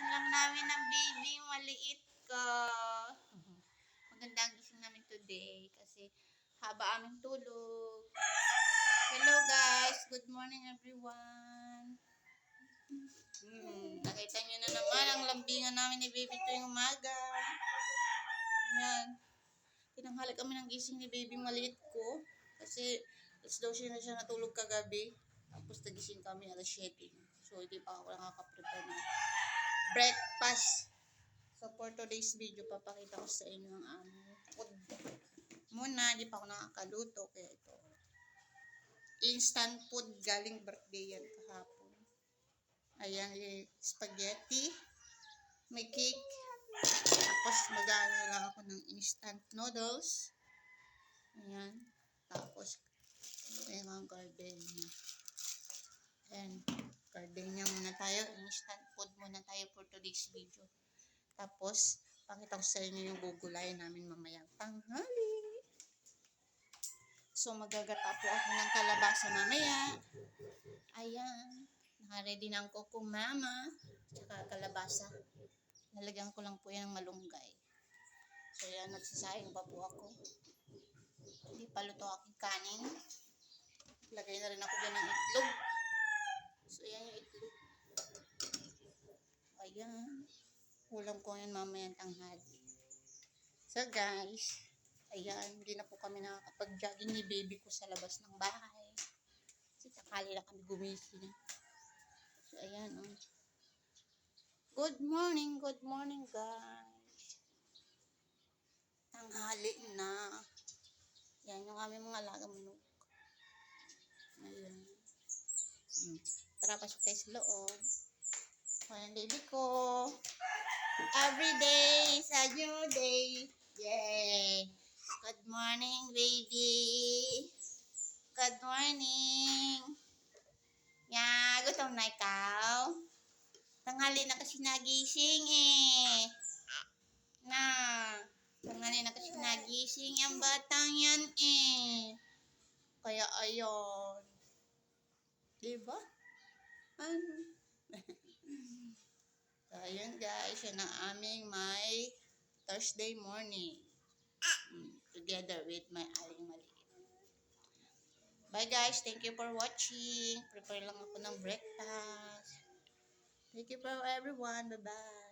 gising lang namin ng baby, maliit ko. Maganda ang gising namin today kasi haba aming tulog. Hello guys, good morning everyone. Hmm, nakita nyo na naman ang lambingan namin ni baby tuwing umaga. Ayan. Tinanghali kami ng gising ni baby maliit ko. Kasi alas 12 na siya natulog kagabi. Tapos nagising kami alas 7. So, hindi pa ako nakaka-prepare breakfast. So, for today's video, papakita ko sa inyo ang aming food. Muna, hindi pa ako nakakaluto. Kaya ito. Instant food galing birthday yan kahapon. Ayan, yung spaghetti. May cake. Tapos mag-ano lang ako ng instant noodles. Ayan. Tapos, ayan ang gardenia. Ayan. Gardenia muna tayo. Instant food muna tayo for today's video. Tapos, pakita ko sa inyo yung gugulayan namin mamayang tanghali. So, magagata po ako ng kalabasa mamaya. Ayan. Nakaready na ang kuko mama. Tsaka kalabasa. Lalagyan ko lang po yan ng malunggay. So, yan, nagsasayang pa po ako. Hindi pa luto aking kanin. Lagay na rin ako dyan ng itlog. So, yan yung itlog. Ayan. Ulam ko yan mamayang tanghali. So, guys. Ayan, hindi na po kami nakakapag-jogging ni baby ko sa labas ng bahay. Kasi takali na kami gumising. So, ayan, oh. Good morning, good morning, guys. Tanghali na. Yan yung aming mga alagang manok. Ayan. Hmm. Tara, pasok tayo sa loob. Ayan, baby ko. Every day is a new day. Yay! Good morning, baby. Good morning. Ya, gutom na ikaw? Tanghali na kasi nagising eh. Na, tanghali na kasi nagising ang batang yan eh. Kaya ayon. Diba? Ano? So, ayun guys, yan ang aming my Thursday morning. Mm, Together with my aling maliit. Bye guys, thank you for watching. Prepare lang ako ng breakfast. Thank you for everyone. Bye-bye.